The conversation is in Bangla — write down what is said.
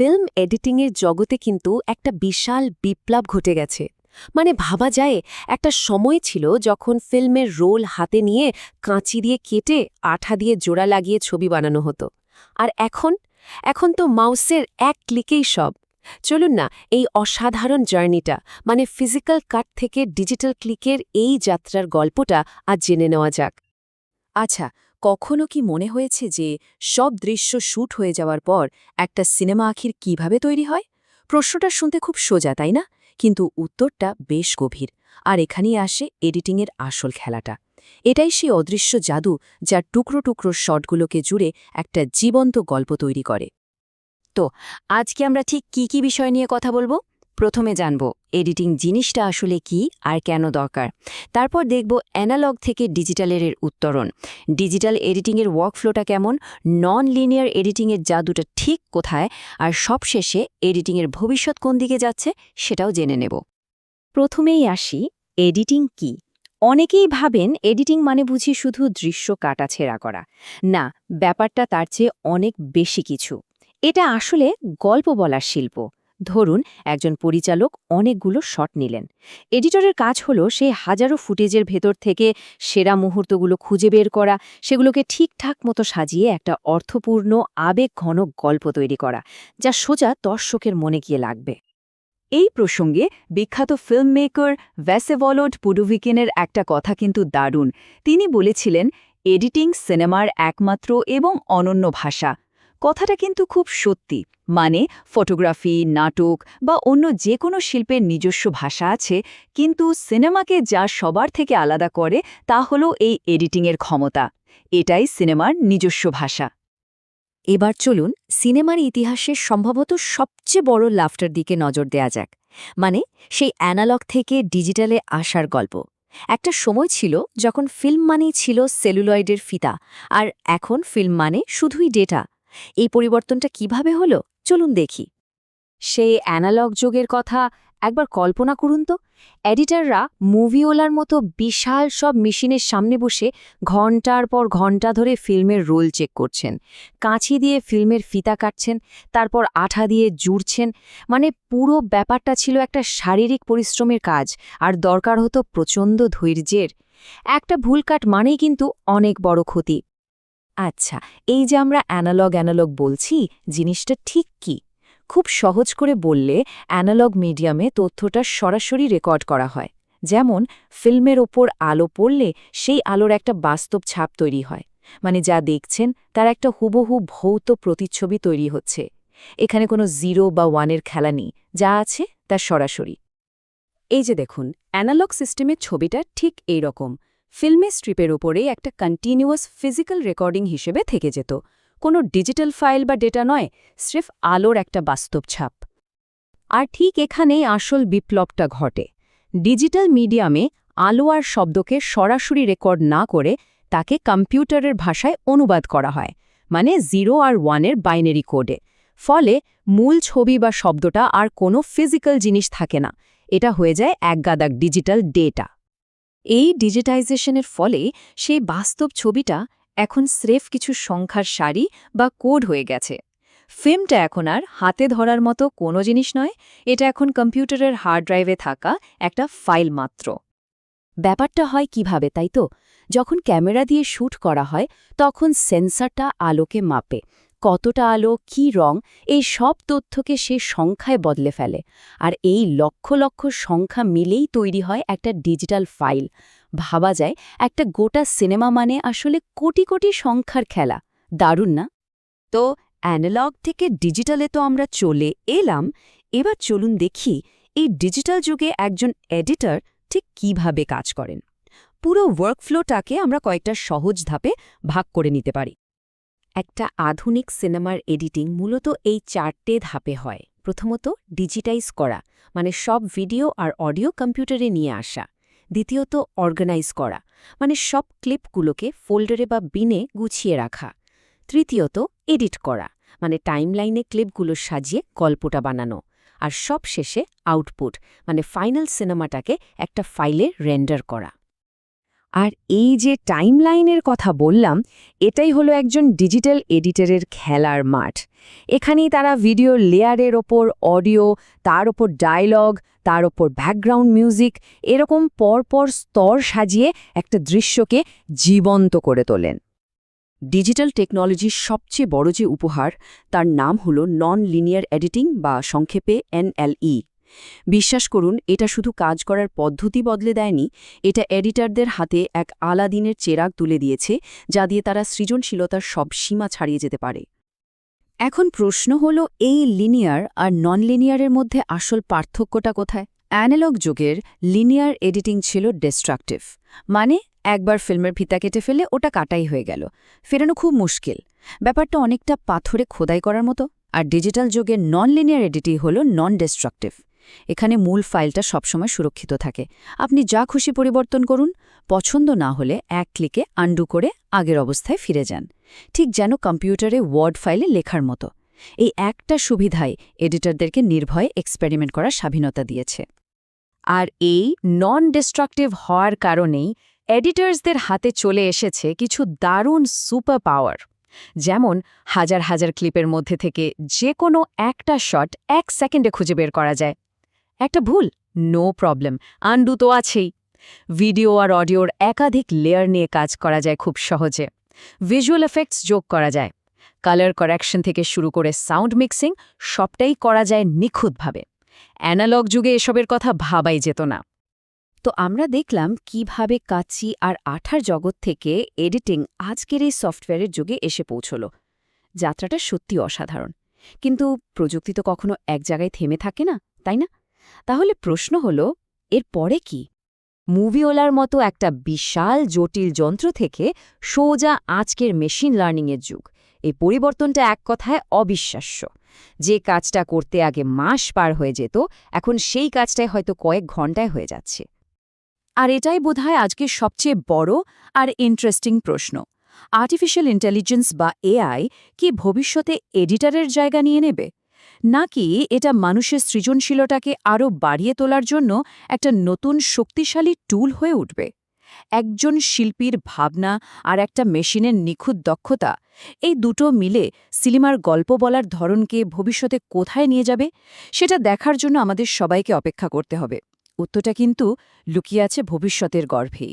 ফিল্ম এডিটিংয়ের জগতে কিন্তু একটা বিশাল বিপ্লব ঘটে গেছে। মানে ভাবা যায়, একটা সময় ছিল যখন ফিল্মের রোল হাতে নিয়ে কাঁচি দিয়ে কেটে আঠা দিয়ে জোড়া লাগিয়ে ছবি বানানো হতো। আর এখন? এখন তো মাউসের এক ক্লিকেই সব। চলুন না, এই অসাধারণ জার্নিটা মানে ফিজিক্যাল কাট থেকে ডিজিটাল ক্লিকের এই যাত্রার গল্পটা আজ জেনে নেওয়া যাক। আচ্ছা কখনো কি মনে হয়েছে যে সব দৃশ্য শ্যুট হয়ে যাওয়ার পর একটা সিনেমা আখির কীভাবে তৈরি হয়? প্রশ্নটা শুনতে খুব সোজা, তাই না? কিন্তু উত্তরটা বেশ গভীর। আর এখানেই আসে এডিটিংয়ের আসল খেলাটা। এটাই সেই অদৃশ্য জাদু যা টুকরো টুকরো শটগুলোকে জুড়ে একটা জীবন্ত গল্প তৈরি করে। তো, আজকে আমরা ঠিক কি কি বিষয় নিয়ে কথা বলব? প্রথমে জানব, এডিটিং জিনিসটা আসলে কি আর কেন দরকার। তারপর দেখব অ্যানালগ থেকে ডিজিটালের উত্তরণ। ডিজিটাল এডিটিংয়ের ওয়ার্কফ্লোটা কেমন? নন লিনিয়ার এডিটিংয়ের জাদুটা ঠিক কোথায়? আর সবশেষে এডিটিংয়ের ভবিষ্যৎ কোন দিকে যাচ্ছে সেটাও জেনে নেব। প্রথমেই আসি, এডিটিং কি? অনেকেই ভাবেন এডিটিং মানে বুঝি শুধু দৃশ্য কাটাছেড়া করা। না, ব্যাপারটা তার চেয়ে অনেক বেশি কিছু। এটা আসলে গল্প বলার শিল্প। ধরুন, একজন পরিচালক অনেকগুলো শট নিলেন। এডিটরের কাজ হলো সেই হাজারো ফুটেজের ভেতর থেকে সেরা মুহূর্তগুলো খুঁজে বের করা, সেগুলোকে ঠিকঠাক মতো সাজিয়ে একটা অর্থপূর্ণ আবেগ ঘন গল্প তৈরি করা, যা সোজা দর্শকের মনে গিয়ে লাগবে। এই প্রসঙ্গে বিখ্যাত ফিল্ম মেকার ভ্যাসেভলড পুডুভিকেনের একটা কথা কিন্তু দারুণ। তিনি বলেছিলেন, এডিটিং সিনেমার একমাত্র এবং অনন্য ভাষা। কথাটা কিন্তু খুব সত্যি। মানে ফটোগ্রাফি, নাটক বা অন্য যে কোনো শিল্পের নিজস্ব ভাষা আছে, কিন্তু সিনেমাকে যা সবার থেকে আলাদা করে, তা হলো এই এডিটিংয়ের ক্ষমতা। এটাই সিনেমার নিজস্ব ভাষা। এবার চলুন সিনেমার ইতিহাসের সম্ভবত সবচেয়ে বড় লাফটার দিকে নজর দেয়া যাক। মানে সেই অ্যানালগ থেকে ডিজিটালে আসার গল্প। একটা সময় ছিল যখন ফিল্ম মানেই ছিল সেলুলয়েডের ফিতা, আর এখন ফিল্ম মানে শুধুই ডেটা। এই পরিবর্তনটা কীভাবে হলো? চলুন দেখি। সেই অ্যানালগ যুগের কথা একবার কল্পনা করুন তো। এডিটাররা মুভিওলার মতো বিশাল সব মেশিনের সামনে বসে ঘণ্টার পর ঘণ্টা ধরে ফিল্মের রোল চেক করছেন। কাঁচি দিয়ে ফিল্মের ফিতা কাটছেন, তারপর আঠা দিয়ে জুড়ছেন। মানে পুরো ব্যাপারটা ছিল একটা শারীরিক পরিশ্রমের কাজ, আর দরকার হতো প্রচণ্ড ধৈর্যের। একটা ভুল কাট মানেই কিন্তু অনেক বড় ক্ষতি। আচ্ছা এই যে আমরা অ্যানালগ অ্যানালগ বলছি, জিনিসটা ঠিক কি? খুব সহজ করে বললে অ্যানালগ মিডিয়ামে তথ্যটা সরাসরি রেকর্ড করা হয়। যেমন, ফিল্মের ওপর আলো পড়লে সেই আলোর একটা বাস্তব ছাপ তৈরি হয়। মানে যা দেখছেন, তার একটা হুবহু ভৌত প্রতিচ্ছবি তৈরি হচ্ছে। এখানে কোনো জিরো বা ওয়ানের খেলা নেই, যা আছে তা সরাসরি। এই যে দেখুন অ্যানালগ সিস্টেমের ছবিটা ঠিক এই রকম ফিল্মের স্ট্রিপের ওপরে একটা কন্টিনিউয়াস ফিজিক্যাল রেকর্ডিং হিসেবে থেকে যেত। কোনো ডিজিটাল ফাইল বা ডেটা নয়, স্রেফ আলোর একটা বাস্তব ছাপ। আর ঠিক এখানেই আসল বিপ্লবটা ঘটে। ডিজিটাল মিডিয়ামে আলো আর শব্দকে সরাসরি রেকর্ড না করে তাকে কম্পিউটারের ভাষায় অনুবাদ করা হয় মানে জিরো আর ওয়ানের বাইনারি কোডে ফলে মূল ছবি বা শব্দটা আর কোনো ফিজিক্যাল জিনিস থাকে না। এটা হয়ে যায় একগাদাক ডিজিটাল ডেটা এই ডিজিটাইজেশনের ফলে সেই বাস্তব ছবিটা এখন স্রেফ কিছু সংখ্যার সারি বা কোড হয়ে গেছে। ফিল্মটা এখন আর হাতে ধরার মতো কোনো জিনিস নয়, এটা এখন কম্পিউটারের হার্ড ড্রাইভে থাকা একটা ফাইল মাত্র। ব্যাপারটা হয় কীভাবে, তাই তো? যখন ক্যামেরা দিয়ে শ্যুট করা হয়, তখন সেন্সারটা আলোকে মাপে কতটা আলো, কি রং, এই সব তথ্যকে সে সংখ্যায় বদলে ফেলে। আর এই লক্ষ লক্ষ সংখ্যা মিলেই তৈরি হয় একটা ডিজিটাল ফাইল। ভাবা যায় একটা গোটা সিনেমা মানে আসলে কোটি কোটি সংখ্যার খেলা। দারুণ না? তো অ্যানালগ থেকে ডিজিটালে তো আমরা চলে এলাম, এবার চলুন দেখি এই ডিজিটাল যুগে একজন এডিটর ঠিক কীভাবে কাজ করেন। পুরো ওয়ার্কফ্লোটাকে আমরা কয়েকটা সহজ ধাপে ভাগ করে নিতে পারি। একটা আধুনিক সিনেমার এডিটিং মূলত এই চারটে ধাপে হয়। প্রথমত, ডিজিটাইজ করা মানে সব ভিডিও আর অডিও কম্পিউটারে নিয়ে আসা। দ্বিতীয়ত, অর্গানাইজ করা মানে সব ক্লিপগুলোকে ফোল্ডারে বা বিনে গুছিয়ে রাখা। তৃতীয়ত, এডিট করা মানে টাইমলাইনে ক্লিপগুলো সাজিয়ে গল্পটা বানানো। আর সব শেষে আউটপুট মানে ফাইনাল সিনেমাটাকে একটা ফাইলে রেন্ডার করা। আর এই যে টাইমলাইনের কথা বললাম, এটাই হলো একজন ডিজিটাল এডিটরের খেলার মাঠ। এখানেই তারা ভিডিও লেয়ারের ওপর অডিও তার ওপর ডায়লগ তার ওপর ব্যাকগ্রাউন্ড মিউজিক এরকম পরপর স্তর সাজিয়ে একটা দৃশ্যকে জীবন্ত করে তোলেন। ডিজিটাল টেকনোলজির সবচেয়ে বড় যে উপহার, তার নাম হল নন লিনিয়ার এডিটিং বা সংক্ষেপে এনএলই বিশ্বাস করুন, এটা শুধু কাজ করার পদ্ধতি বদলে দেয়নি, এটা এডিটারদের হাতে এক আলাদিনের চেরাগ তুলে দিয়েছে, যা দিয়ে তারা সৃজনশীলতার সব সীমা ছাড়িয়ে যেতে পারে। এখন প্রশ্ন হল, এই লিনিয়ার আর নন লিনিয়ারের মধ্যে আসল পার্থক্যটা কোথায়? অ্যানালগ যুগের লিনিয়ার এডিটিং ছিল ডিস্ট্রাকটিভ মানে একবার ফিল্মের ফিতা কেটে ফেলে ওটা কাটাই হয়ে গেল, ফেরানো খুব মুশকিল। ব্যাপারটা অনেকটা পাথরে খোদাই করার মতো, আর ডিজিটাল যুগের নন লিনিয়ার এডিটি হল নন ডিস্ট্রাকটিভ এখানে মূল ফাইলটা সবসময় সুরক্ষিত থাকে। আপনি যা খুশি পরিবর্তন করুন, পছন্দ না হলে এক ক্লিকে আন্ডু করে আগের অবস্থায় ফিরে যান। ঠিক যেন কম্পিউটারে ওয়ার্ড ফাইলে লেখার মতো। এই একটা সুবিধাই এডিটরদেরকে নির্ভয়ে এক্সপেরিমেন্ট করার স্বাধীনতা দিয়েছে। আর এই নন ডিস্ট্রাকটিভ হওয়ার কারণেই এডিটর্সদের হাতে চলে এসেছে কিছু দারুণ সুপার পাওয়ার যেমন হাজার হাজার ক্লিপের মধ্যে থেকে যে কোনো একটা শট এক সেকেন্ডে খুঁজে বের করা যায়। একটা ভুল? নো প্রবলেম আন্ডু তো আছেই। ভিডিও আর অডিওর একাধিক লেয়ার নিয়ে কাজ করা যায় খুব সহজে। ভিজুয়াল এফেক্টস যোগ করা যায়। কালার কারেকশন থেকে শুরু করে সাউন্ড মিক্সিং সবটাই করা যায় নিখুঁতভাবে। অ্যানালগ যুগে এসবের কথা ভাবাই যেত না। তো আমরা দেখলাম কীভাবে কাচি আর আঠার জগৎ থেকে এডিটিং আজকের এই সফটওয়্যারের যুগে এসে পৌঁছল। যাত্রাটা সত্যি অসাধারণ। কিন্তু প্রযুক্তি তো কখনো এক জায়গায় থেমে থাকে না, তাই না? তাহলে প্রশ্ন হল, এর পরে কি? মুভিওলার মতো একটা বিশাল জটিল যন্ত্র থেকে সোজা আজকের মেশিন লার্নিংয়ের যুগ। এই পরিবর্তনটা এক কথায় অবিশ্বাস্য। যে কাজটা করতে আগে মাস পার হয়ে যেত, এখন সেই কাজটাই হয়তো কয়েক ঘন্টায় হয়ে যাচ্ছে। আর এটাই বোধহয় আজকের সবচেয়ে বড় আর ইন্টারেস্টিং প্রশ্ন। আর্টিফিশিয়াল ইন্টেলিজেন্স বা এআই কি ভবিষ্যতে এডিটারের জায়গা নিয়ে নেবে? নাকি এটা মানুষের সৃজনশীলতাকে আরও বাড়িয়ে তোলার জন্য একটা নতুন শক্তিশালী টুল হয়ে উঠবে? একজন শিল্পীর ভাবনা আর একটা মেশিনের নিখুঁত দক্ষতা, এই দুটো মিলে সিনেমার গল্প বলার ধরনকে ভবিষ্যতে কোথায় নিয়ে যাবে, সেটা দেখার জন্য আমাদের সবাইকে অপেক্ষা করতে হবে। উত্তরটা কিন্তু লুকিয়ে আছে ভবিষ্যতের গর্ভেই।